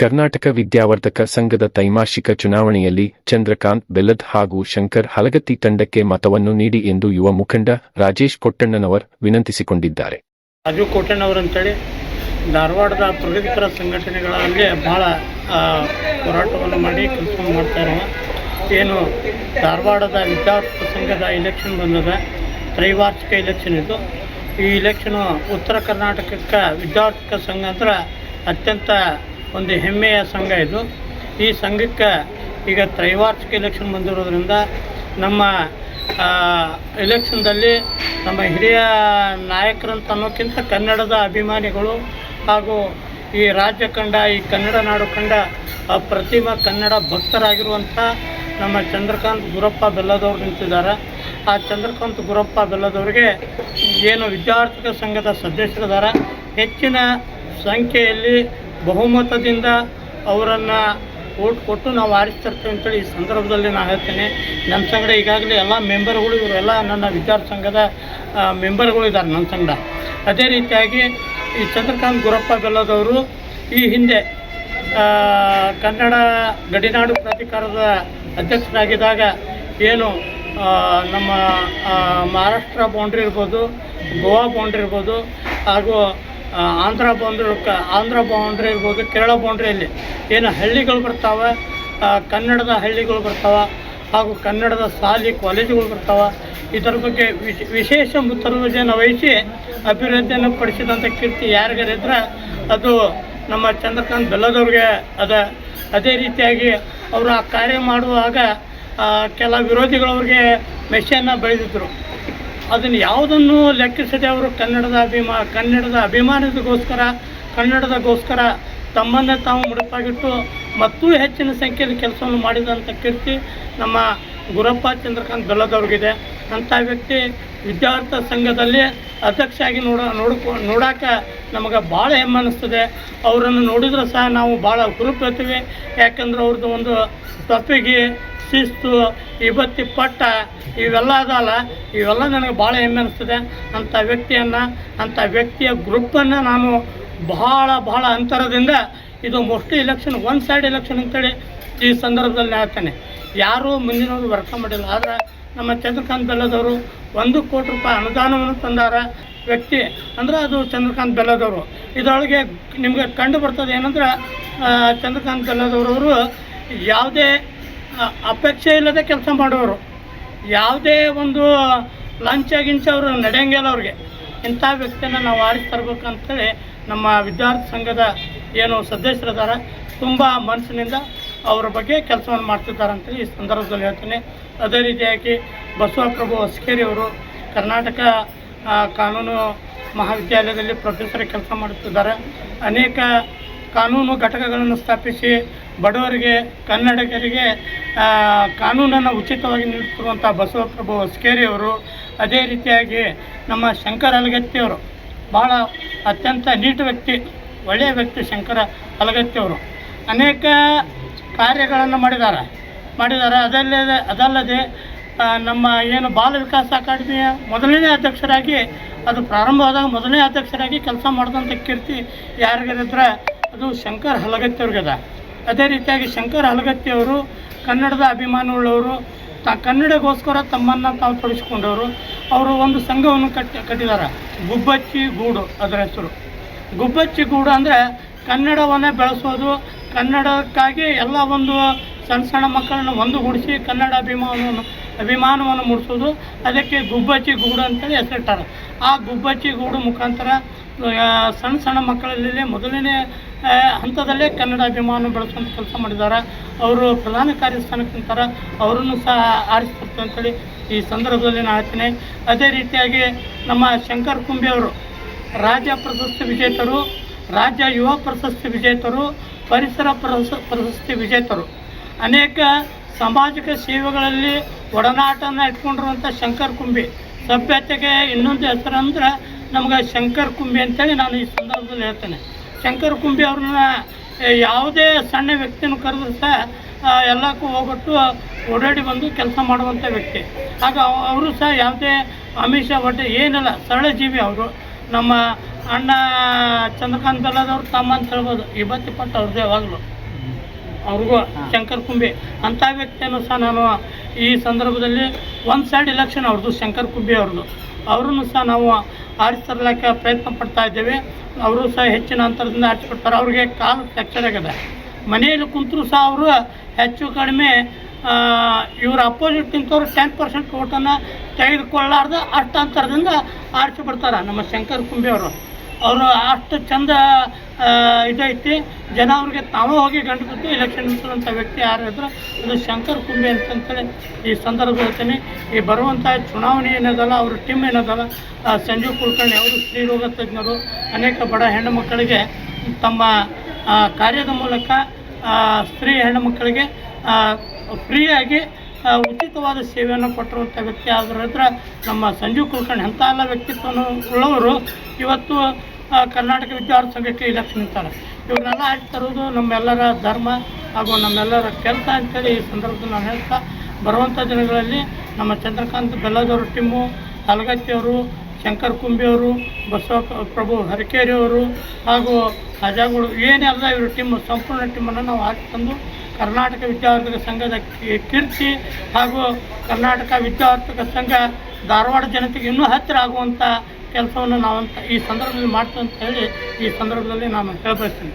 ಕರ್ನಾಟಕ ವಿದ್ಯಾವರ್ಧಕ ಸಂಘದ ತ್ರೈಮಾಸಿಕ ಚುನಾವಣೆಯಲ್ಲಿ ಚಂದ್ರಕಾಂತ್, ಬೆಲ್ಲದ್ ಹಾಗೂ ಶಂಕರ್ ಹಲಗತ್ತಿ ತಂಡಕ್ಕೆ ಮತವನ್ನು ನೀಡಿ ಎಂದು ಯುವ ಮುಖಂಡ ರಾಜೇಶ್ ಕೊಟ್ಟಣ್ಣನವರ್ ವಿನಂತಿಸಿಕೊಂಡಿದ್ದಾರೆ. ರಾಜು ಕೋಟಣ್ಣವ್ರು ಅಂತೇಳಿ, ಧಾರವಾಡದ ಪ್ರಗತಿಪರ ಸಂಘಟನೆಗಳಲ್ಲಿ ಬಹಳ ಹೋರಾಟವನ್ನು ಮಾಡಿ ಕೆಲಸ ಮಾಡ್ತಾ ಏನು, ಧಾರವಾಡದ ವಿದ್ಯಾರ್ಥಿ ಸಂಘದ ಇಲೆಕ್ಷನ್ ಬಂದದ ತ್ರೈವಾರ್ಷಿಕ ಇಲೆಕ್ಷನ್ ಇದು ಈ ಇಲೆಕ್ಷನು ಉತ್ತರ ಕರ್ನಾಟಕಕ್ಕೆ ವಿದ್ಯಾರ್ಥಿಕ ಸಂಘ ಅಂದ್ರೆ ಅತ್ಯಂತ ಒಂದು ಹೆಮ್ಮೆಯ ಸಂಘ ಇದು. ಈ ಸಂಘಕ್ಕೆ ಈಗ ತ್ರೈವಾರ್ಷಿಕ ಎಲೆಕ್ಷನ್ ಬಂದಿರೋದ್ರಿಂದ ನಮ್ಮ ಎಲೆಕ್ಷನ್ದಲ್ಲಿ ನಮ್ಮ ಹಿರಿಯ ನಾಯಕರಂತ ಅನ್ನೋಕ್ಕಿಂತ ಕನ್ನಡದ ಅಭಿಮಾನಿಗಳು ಹಾಗೂ ಈ ರಾಜ್ಯ ಕಂಡ, ಈ ಕನ್ನಡ ನಾಡು ಕಂಡ ಪ್ರತಿಮಾ ಕನ್ನಡ ಭಕ್ತರಾಗಿರುವಂಥ ನಮ್ಮ ಚಂದ್ರಕಾಂತ್ ಗುರಪ್ಪ ಬೆಲ್ಲದವ್ರು ನಿಂತಿದ್ದಾರೆ. ಆ ಚಂದ್ರಕಾಂತ್ ಗುರಪ್ಪ ಬೆಲ್ಲದವ್ರಿಗೆ ಏನು ವಿದ್ಯಾರ್ಥಿಗಳ ಸಂಘದ ಸದಸ್ಯರಿದ್ದಾರೆ. ಹೆಚ್ಚಿನ ಸಂಖ್ಯೆಯಲ್ಲಿ ಬಹುಮತದಿಂದ ಅವರನ್ನು ಓಟ್ ಕೊಟ್ಟು ನಾವು ಆರಿಸ್ತಿರ್ತೇವೆ ಅಂತೇಳಿ ಈ ಸಂದರ್ಭದಲ್ಲಿ ನಾನು ಹೇಳ್ತೇನೆ. ನಮ್ಮ ಸಂಗಡ ಈಗಾಗಲೇ ಎಲ್ಲ ಮೆಂಬರ್ಗಳು ಇವರೆಲ್ಲ ನನ್ನ ವಿಚಾರ ಸಂಘದ ಮೆಂಬರ್ಗಳು ಇದ್ದಾರೆ ನನ್ನ ಸಂಗಡ. ಅದೇ ರೀತಿಯಾಗಿ ಈ ಚಂದ್ರಕಾಂತ್ ಗುರಪ್ಪ ಬೆಲ್ಲದವರು ಈ ಹಿಂದೆ ಕನ್ನಡ ಗಡಿನಾಡು ಪ್ರಾಧಿಕಾರದ ಅಧ್ಯಕ್ಷರಾಗಿದ್ದಾಗ ಏನು ನಮ್ಮ ಮಹಾರಾಷ್ಟ್ರ ಬೌಂಡ್ರಿ ಇರ್ಬೋದು, ಗೋವಾ ಬೌಂಡ್ರಿ ಇರ್ಬೋದು, ಹಾಗೂ ಆಂಧ್ರ ಬೌಂಡ್ರಿ ಆಂಧ್ರ ಬೌಂಡ್ರಿ ಇರ್ಬೋದು ಕೇರಳ ಬೌಂಡ್ರಿಯಲ್ಲಿ ಏನು ಹಳ್ಳಿಗಳು ಬರ್ತಾವೆ ಕನ್ನಡದ ಹಳ್ಳಿಗಳು ಬರ್ತಾವೆ, ಹಾಗೂ ಕನ್ನಡದ ಶಾಲೆ ಕಾಲೇಜುಗಳು ಬರ್ತಾವೆ, ಇದರ ಬಗ್ಗೆ ವಿಶ್- ವಿಶೇಷ ಮುತುವರ್ಜಿಯನ್ನು ವಹಿಸಿ ಅಭಿವೃದ್ಧಿಯನ್ನು ಪಡಿಸಿದಂಥ ಕೀರ್ತಿ ಯಾರಿಗಾರಿದ್ರೆ ಅದು ನಮ್ಮ ಚಂದ್ರಕಾಂತ್ ಬೆಲ್ಲದವ್ರಿಗೆ ಅದ. ಅದೇ ರೀತಿಯಾಗಿ ಅವರು ಆ ಕಾರ್ಯ ಮಾಡುವಾಗ ಕೆಲ ವಿರೋಧಿಗಳವ್ರಿಗೆ ಮೆಷನ್ನು ಬೆಳೆದಿದ್ದರು ಅದನ್ನು ಯಾವುದನ್ನು ಲೆಕ್ಕಿಸದೆ ಅವರು ಕನ್ನಡದ ಅಭಿಮಾ, ಕನ್ನಡದ ಅಭಿಮಾನದಗೋಸ್ಕರ, ಕನ್ನಡದಗೋಸ್ಕರ ತಮ್ಮನ್ನೇ ತಾವು ಮುಡುಪಾಗಿಟ್ಟು ಮತ್ತೂ ಹೆಚ್ಚಿನ ಸಂಖ್ಯೆಯಲ್ಲಿ ಕೆಲಸವನ್ನು ಮಾಡಿದಂಥ ಕೀರ್ತಿ ನಮ್ಮ ಗುರಪ್ಪ ಚಂದ್ರಕಾಂತ್ ಬೆಲ್ಲದವ್ರಿಗಿದೆ ಅಂಥ ವ್ಯಕ್ತಿ ವಿದ್ಯಾರ್ಥಿ ಸಂಘದಲ್ಲಿ ಅಧ್ಯಕ್ಷರಾಗಿ ನೋಡ, ನೋಡ್ಕೊ, ನೋಡಾಕ ನಮಗೆ ಭಾಳ ಹೆಮ್ಮೆ ಅನ್ನಿಸ್ತದೆ ಅವರನ್ನು ನೋಡಿದ್ರೆ ಸಹ ನಾವು ಭಾಳ ಹುರುಪೇತೀವಿ ಯಾಕಂದ್ರೆ ಅವ್ರದ್ದು ಒಂದು ತಪ್ಪಿಗೆ ಶಿಸ್ತು ಇವತ್ತಿ ಪಟ್ಟ, ಇವೆಲ್ಲ ಅದಲ್ಲ. ಇವೆಲ್ಲ ನನಗೆ ಭಾಳ ಹೆಮ್ಮೆ ಅನಿಸ್ತದೆ. ಅಂಥ ವ್ಯಕ್ತಿಯನ್ನು, ಅಂಥ ವ್ಯಕ್ತಿಯ ಗ್ರೂಪನ್ನು ನಾನು ಬಹಳ ಬಹಳ ಅಂತರದಿಂದ ಇದು mostly election one side election ಅಂತೇಳಿ ಈ ಸಂದರ್ಭದಲ್ಲಿ ಹೇಳ್ತೇನೆ. ಯಾರೂ ಮುಂದಿನವರು ವರ್ಕ ಮಾಡಿಲ್ಲ. ಆದರೆ ನಮ್ಮ ಚಂದ್ರಕಾಂತ್ ಬೆಲ್ಲದವರು ಒಂದು ಕೋಟಿ ರೂಪಾಯಿ ಅನುದಾನವನ್ನು ತಂದಾರ ವ್ಯಕ್ತಿ. ಅಂದ್ರೆ ಅದು ಚಂದ್ರಕಾಂತ್ ಬೆಲ್ಲದವರು. ಇದರೊಳಗೆ ನಿಮಗೆ ಕಂಡು ಬರ್ತದೆ ಏನಂದ್ರೆ ಚಂದ್ರಕಾಂತ್ ಬೆಲ್ಲದವರವರು ಯಾವುದೇ ಅಪೇಕ್ಷೆ ಇಲ್ಲದೆ ಕೆಲಸ ಮಾಡೋರು. ಯಾವುದೇ ಒಂದು ಲಂಚ ಗಿಂಚ ಅವರು ನಡೆಯಂಗಿಲ್ಲ ಅವ್ರಿಗೆ. ಇಂಥ ವ್ಯಕ್ತಿಯನ್ನು ನಾವು ಆರಿಸಿ ತರಬೇಕಂತೇಳಿ ನಮ್ಮ ವಿದ್ಯಾರ್ಥಿ ಸಂಘದ ಏನು ಸದಸ್ಯರಿದ್ದಾರೆ ತುಂಬ ಮನಸ್ಸಿನಿಂದ ಅವರ ಬಗ್ಗೆ ಕೆಲಸವನ್ನು ಮಾಡ್ತಿದ್ದಾರೆ ಅಂತೇಳಿ ಈ ಸಂದರ್ಭದಲ್ಲಿ ಹೇಳ್ತೀನಿ. ಅದೇ ರೀತಿಯಾಗಿ ಬಸವಪ್ರಭು ಅವರು ಕರ್ನಾಟಕ ಕಾನೂನು ಮಹಾವಿದ್ಯಾಲಯದಲ್ಲಿ ಪ್ರೊಫೆಸರ್ ಕೆಲಸ ಮಾಡುತ್ತಿದ್ದಾರೆ. ಅನೇಕ ಕಾನೂನು ಘಟಕಗಳನ್ನು ಸ್ಥಾಪಿಸಿ ಬಡವರಿಗೆ, ಕನ್ನಡಿಗರಿಗೆ ಕಾನೂನನ್ನು ಉಚಿತವಾಗಿ ನೀಡುತ್ತಿರುವಂಥ ಬಸವಪ್ರಭು ಹೊಸ್ಕೇರಿಯವರು ಅದೇ ರೀತಿಯಾಗಿ ನಮ್ಮ ಶಂಕರ್ ಅಲಗತ್ತಿಯವರು ಭಾಳ ಅತ್ಯಂತ ನೀಟ್ ವ್ಯಕ್ತಿ, ಒಳ್ಳೆಯ ವ್ಯಕ್ತಿ ಶಂಕರ ಅಲಗತ್ತಿಯವರು ಅನೇಕ ಕಾರ್ಯಗಳನ್ನು ಮಾಡಿದ್ದಾರೆ. ಮಾಡಿದ್ದಾರೆ. ಅದಲ್ಲದೆ ಅದಲ್ಲದೆ ನಮ್ಮ ಏನು ಬಾಲ ವಿಕಾಸ ಅಕಾಡೆಮಿಯ ಮೊದಲನೇ ಅಧ್ಯಕ್ಷರಾಗಿ, ಅದು ಪ್ರಾರಂಭವಾದಾಗ ಮೊದಲನೇ ಅಧ್ಯಕ್ಷರಾಗಿ ಕೆಲಸ ಮಾಡಿದಂಥ ಕೀರ್ತಿ ಯಾರಿಗಿದ್ರೆ ಅದು ಶಂಕರ್ ಅವ್ರಿಗದ. ಅದೇ ರೀತಿಯಾಗಿ ಶಂಕರ್ ಹಲಗತ್ತಿಯವರು ಕನ್ನಡದ ಅಭಿಮಾನವುಳ್ಳವರು ತ ಕನ್ನಡಗೋಸ್ಕರ ತಮ್ಮನ್ನು ತಾವು ತೊಡಗಿಸ್ಕೊಂಡವರು, ಅವರು ಒಂದು ಸಂಘವನ್ನು ಕಟ್ಟಿ, ಕಟ್ಟಿದ್ದಾರೆ. ಗುಬ್ಬಚ್ಚಿ ಗೂಡು ಅದರ ಹೆಸರು. ಗುಬ್ಬಚ್ಚಿ ಗೂಡು ಅಂದರೆ ಕನ್ನಡವನ್ನೇ ಬೆಳೆಸೋದು, ಕನ್ನಡಕ್ಕಾಗಿ ಎಲ್ಲ ಒಂದು ಸಣ್ಣ ಸಣ್ಣ ಮಕ್ಕಳನ್ನು ಒಂದುಗೂಡಿಸಿ ಕನ್ನಡ ಅಭಿಮಾನವನ್ನು ಅಭಿಮಾನವನ್ನು ಮೂಡಿಸೋದು. ಅದಕ್ಕೆ ಗುಬ್ಬಚ್ಚಿ ಗೂಡು ಅಂತೇಳಿ ಹೆಸರಿಟ್ಟಾರೆ. ಆ ಗುಬ್ಬಚ್ಚಿ ಗೂಡು ಮುಖಾಂತರ ಸಣ್ಣ ಸಣ್ಣ ಮಕ್ಕಳಲ್ಲಿ ಮೊದಲನೇ ಹಂತದಲ್ಲೇ ಕನ್ನಡ ಅಭಿಮಾನ ಬೆಳೆಸುವಂಥ ಕೆಲಸ ಮಾಡಿದ್ದಾರೆ. ಅವರು ಪ್ರಧಾನ ಕಾರ್ಯಸ್ಥಾನಕ್ಕೆ ನಿಂತಾರೆ. ಅವರನ್ನು ಸಹ ಆರಿಸ್ತಾರೆ ಅಂತೇಳಿ ಈ ಸಂದರ್ಭದಲ್ಲಿ ನಾನು ಹೇಳ್ತೀನಿ. ಅದೇ ರೀತಿಯಾಗಿ ನಮ್ಮ ಶಂಕರ್ ಕುಂಬಿ ಅವರು ರಾಜ್ಯ ಪ್ರಶಸ್ತಿ ವಿಜೇತರು, ರಾಜ್ಯ ಯುವ ಪ್ರಶಸ್ತಿ ವಿಜೇತರು, ಪರಿಸರ ಪ್ರಶ ಪ್ರಶಸ್ತಿ ವಿಜೇತರು. ಅನೇಕ ಸಾಮಾಜಿಕ ಸೇವೆಗಳಲ್ಲಿ ಒಡನಾಟನ ಇಟ್ಕೊಂಡಿರುವಂಥ ಶಂಕರ್ ಕುಂಬಿ. ಸಭ್ಯತೆಗೆ ಇನ್ನೊಂದು ಹೆಸರು ಅಂದ್ರೆ ನಮ್ಗೆ ಶಂಕರ್ ಕುಂಬಿ ಅಂತೇಳಿ ನಾನು ಈ ಸಂದರ್ಭದಲ್ಲಿ ಹೇಳ್ತೇನೆ. ಶಂಕರ್ ಕುಂಬಿ ಅವ್ರನ್ನ ಯಾವುದೇ ಸಣ್ಣ ವ್ಯಕ್ತಿಯನ್ನು ಕರೆದ್ರು ಸಹ ಎಲ್ಲಕ್ಕೂ ಹೋಗ್ಬಿಟ್ಟು ಓಡಾಡಿ ಬಂದು ಕೆಲಸ ಮಾಡುವಂಥ ವ್ಯಕ್ತಿ. ಆಗ ಅವರು ಸಹ ಯಾವುದೇ ಅಮಿಷ ಹೊಟ್ಟೆ ಏನಿಲ್ಲ ಸರಳ ಜೀವಿ ಅವರು. ನಮ್ಮ ಅಣ್ಣ ಚಂದ್ರಕಾಂತ್ ಬೆಲ್ಲದವ್ರು ತಮ್ಮ ಅಂತ ಹೇಳ್ಬೋದು. ಇಪ್ಪತ್ತು ಇಪ್ಪತ್ತು ಅವ್ರದ್ದು ಯಾವಾಗಲೂ. ಅವ್ರಿಗೂ ಶಂಕರ್ ಕುಂಬಿ. ಅಂಥ ವ್ಯಕ್ತಿಯನ್ನು ಸಹ ನಾನು ಈ ಸಂದರ್ಭದಲ್ಲಿ ಒಂದು ಸೈಡ್ ಇಲೆಕ್ಷನ್ ಅವ್ರದ್ದು ಶಂಕರ್ ಕುಂಬಿ ಅವ್ರದ್ದು. ಅವ್ರನ್ನು ಸಹ ನಾವು ಆರಿಸಿ ತರಲಿಕ್ಕೆ ಪ್ರಯತ್ನ ಪಡ್ತಾ ಇದ್ದೇವೆ. ಅವರು ಸಹ ಹೆಚ್ಚಿನ ಅಂತರದಿಂದ ಆರಿಸಿ ಕೊಡ್ತಾರೆ ಅವ್ರಿಗೆ ಕಾಲು ಫ್ರ್ಯಾಕ್ಚರ್ ಆಗಿದೆ. ಮನೆಯಲ್ಲಿ ಕುಂತರೂ ಸಹ ಅವರು ಹೆಚ್ಚು ಕಡಿಮೆ ಇವರ ಅಪೋಸಿಟ್ ನಿಂತವ್ರು ಟೆನ್ ಪರ್ಸೆಂಟ್ ಓಟನ್ನು ತೆಗೆದುಕೊಳ್ಳಾರ್ದು ಅಷ್ಟು ಅಂತರದಿಂದ ಆಡಿಸಿ ನಮ್ಮ ಶಂಕರ್ ಕುಂಬೆ ಅವರು. ಅವರು ಅಷ್ಟು ಚಂದ ಇದೈತಿ. ಜನ ಅವ್ರಿಗೆ ತಾವೇ ಹೋಗಿ ಗಂಡು ಕೊಟ್ಟು ಎಲೆಕ್ಷನ್ ನಿಂತಿರುವಂಥ ವ್ಯಕ್ತಿ ಯಾರು ಇದ್ರು ಇದು ಶಂಕರ್ ಕುಂಬೆ ಅಂತಂತೇಳಿ ಈ ಸಂದರ್ಭ ಹೇಳ್ತೀನಿ. ಈ ಬರುವಂಥ ಚುನಾವಣೆ ಏನದಲ್ಲ, ಅವ್ರ ಟೀಮ್ ಏನದಲ್ಲ ಸಂಜೀವ್ ಕುಲಕರ್ಣಿ ಅವರು ಸ್ತ್ರೀರೋಗ ತಜ್ಞರು, ಅನೇಕ ಬಡ ಹೆಣ್ಣು ಮಕ್ಕಳಿಗೆ ತಮ್ಮ ಕಾರ್ಯದ ಮೂಲಕ ಸ್ತ್ರೀ ಹೆಣ್ಣು ಮಕ್ಕಳಿಗೆ ಫ್ರೀಯಾಗಿ ಉಚಿತವಾದ ಸೇವೆಯನ್ನು ಕೊಟ್ಟಿರುವಂಥ ವ್ಯಕ್ತಿ ಆಗಿರೋದ್ರ ನಮ್ಮ ಸಂಜೀವ್ ಕುಲಕರ್ಣಿ, ಅಂಥ ಎಲ್ಲ ವ್ಯಕ್ತಿತ್ವವನ್ನು ಉಳ್ಳವರು. ಇವತ್ತು ಕರ್ನಾಟಕ ವಿದ್ಯಾರ್ಥಿ ಸಂಘಕ್ಕೆ ಇಲೆಕ್ಷನ್ ನಿಂತಾರೆ ಇವ್ರನ್ನೆಲ್ಲ ಆಯ್ತು ತರೋದು ನಮ್ಮೆಲ್ಲರ ಧರ್ಮ ಹಾಗೂ ನಮ್ಮೆಲ್ಲರ ಕೆಲಸ ಅಂತೇಳಿ ಈ ಸಂದರ್ಭದಲ್ಲಿ ನಾನು ಹೇಳ್ತಾ ಬರುವಂಥ ದಿನಗಳಲ್ಲಿ ನಮ್ಮ ಚಂದ್ರಕಾಂತ್ ಬೆಲ್ಲದವರು ಟಿಮ್ಮು ಅಲಗತ್ತಿಯವರು ಶಂಕರ್ ಕುಂಬಿಯವರು ಬಸವ ಪ್ರಭು ಹರಕೇರಿಯವರು ಹಾಗೂ ಹಜಾಗಳು ಏನೆಲ್ಲ ಇವರು ಟೀಮ್ ಸಂಪೂರ್ಣ ಟೀಮನ್ನು ನಾವು ಹಾಕಿ ತಂದು ಕರ್ನಾಟಕ ವಿದ್ಯಾರ್ಥಿಗಳ ಸಂಘದ ಕೀರ್ತಿ ಹಾಗೂ ಕರ್ನಾಟಕ ವಿದ್ಯಾರ್ಥಿಗಳ ಸಂಘ ಧಾರವಾಡ ಜನತೆಗೆ ಇನ್ನೂ ಹತ್ತಿರ ಆಗುವಂಥ ಕೆಲಸವನ್ನು ನಾವಂತ ಈ ಸಂದರ್ಭದಲ್ಲಿ ಮಾಡ್ತೀವಿ ಅಂತ ಹೇಳಿ ಈ ಸಂದರ್ಭದಲ್ಲಿ ನಾನು ಹೇಳಬಯಸ್ತೀನಿ.